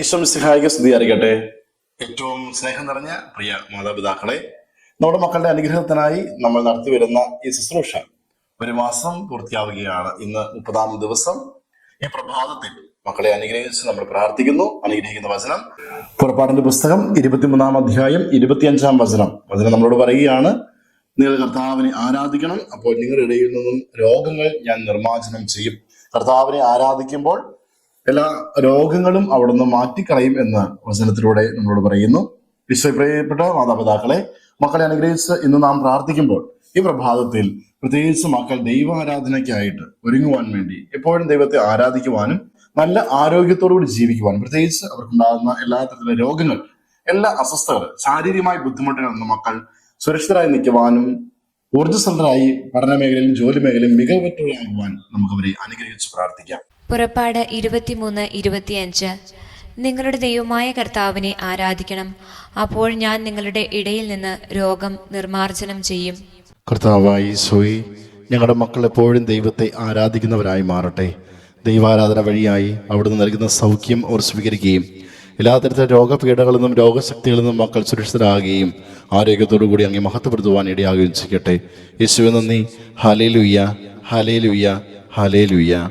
ഈശ്വം സിഹായിക്ക് സ്തുതി അറിയിക്കട്ടെ ഏറ്റവും സ്നേഹം നിറഞ്ഞ പ്രിയ മാതാപിതാക്കളെ നമ്മുടെ മക്കളുടെ അനുഗ്രഹത്തിനായി നമ്മൾ നടത്തി വരുന്ന ഈ ശുശ്രൂഷ ഒരു മാസം പൂർത്തിയാവുകയാണ് ഇന്ന് മുപ്പതാം ദിവസം. ഈ പ്രഭാതത്തിൽ മക്കളെ അനുഗ്രഹിച്ച് നമ്മൾ പ്രാർത്ഥിക്കുന്നു. അനുഗ്രഹിക്കുന്ന വചനം. പുറപ്പാടിന്റെ പുസ്തകം ഇരുപത്തിമൂന്നാം അധ്യായം ഇരുപത്തിയഞ്ചാം വചനം. വചനം നമ്മളോട് പറയുകയാണ് നിങ്ങൾ കർത്താവിനെ ആരാധിക്കണം അപ്പോൾ നിങ്ങളുടെ ഇടയിൽ നിന്നും രോഗങ്ങൾ ഞാൻ നിർമ്മാർജനം ചെയ്യും. കർത്താവിനെ ആരാധിക്കുമ്പോൾ എല്ലാ രോഗങ്ങളും അവിടുന്ന് മാറ്റിക്കളയും എന്ന് വചനത്തിലൂടെ നമ്മളോട് പറയുന്നു. വിശ്വപ്രിയപ്പെട്ട മാതാപിതാക്കളെ മക്കളെ അനുഗ്രഹിച്ച് ഇന്ന് നാം പ്രാർത്ഥിക്കുമ്പോൾ ഈ പ്രഭാതത്തിൽ പ്രത്യേകിച്ച് മക്കൾ ദൈവാരാധനയ്ക്കായിട്ട് ഒരുങ്ങുവാൻ വേണ്ടി എപ്പോഴും ദൈവത്തെ ആരാധിക്കുവാനും നല്ല ആരോഗ്യത്തോടുകൂടി ജീവിക്കുവാനും പ്രത്യേകിച്ച് അവർക്കുണ്ടാകുന്ന എല്ലാ തരത്തിലുള്ള രോഗങ്ങൾ എല്ലാ അസ്വസ്ഥകൾ ശാരീരികമായ ബുദ്ധിമുട്ടുകൾ നിന്ന് മക്കൾ സുരക്ഷിതരായി നിൽക്കുവാനും ഊർജസ്വലരായി പഠന മേഖലയിലും ജോലി മേഖലയിലും മികവുറ്റവരാകുവാൻ നമുക്ക് അവരെ അനുഗ്രഹിച്ച് പ്രാർത്ഥിക്കാം. പുറപ്പാട് ഇരുപത്തിമൂന്ന് ഇരുപത്തിയഞ്ച്. നിങ്ങളുടെ ദൈവമായ കർത്താവിനെ ആരാധിക്കണം. അപ്പോൾ ഞാൻ നിങ്ങളുടെ ഇടയിൽ നിന്ന് രോഗം നിർമാർജനം ചെയ്യും. കർത്താവായി സോയി ഞങ്ങളുടെ മക്കൾ എപ്പോഴും ദൈവത്തെ ആരാധിക്കുന്നവരായി മാറട്ടെ. ദൈവാരാധന വഴിയായി അവിടുന്ന് നൽകുന്ന സൗഖ്യം അവർ സ്വീകരിക്കുകയും എല്ലാ തരത്തിലെ രോഗപീഠകളിൽ നിന്നും രോഗശക്തികളിൽ നിന്നും മക്കൾ സുരക്ഷിതരാകുകയും ആരോഗ്യത്തോടു കൂടി അങ്ങ് മഹത്വപ്പെടുത്തുവാൻ ഇടയാകുകയും ചെയ്യട്ടെ. യേശുവെ നന്ദി. ഹലേ ലുയ്യ ഹലേ ലുയ്യ ഹലേ ലുയ്യ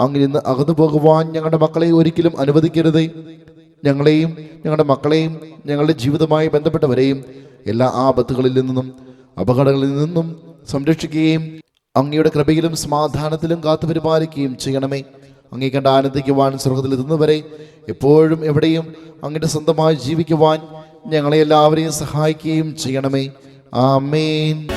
അങ്ങനെ നിന്ന് അകന്നു പോകുവാൻ ഞങ്ങളുടെ മക്കളെ ഒരിക്കലും അനുവദിക്കരുതേ. ഞങ്ങളെയും ഞങ്ങളുടെ മക്കളെയും ഞങ്ങളുടെ ജീവിതവുമായി ബന്ധപ്പെട്ടവരെയും എല്ലാ ആപത്തുകളിൽ നിന്നും അപകടങ്ങളിൽ നിന്നും സംരക്ഷിക്കുകയും അങ്ങയുടെ കൃപയിലും സമാധാനത്തിലും കാത്തു പരിപാലിക്കുകയും ചെയ്യണമേ. അങ്ങേ കണ്ട് ആനന്ദിക്കുവാൻ സ്വർഗത്തിൽ എത്തുന്നവരെ എപ്പോഴും എവിടെയും അങ്ങയുടെ സ്വന്തമായി ജീവിക്കുവാൻ ഞങ്ങളെ എല്ലാവരെയും സഹായിക്കുകയും ചെയ്യണമേ. ആമേൻ.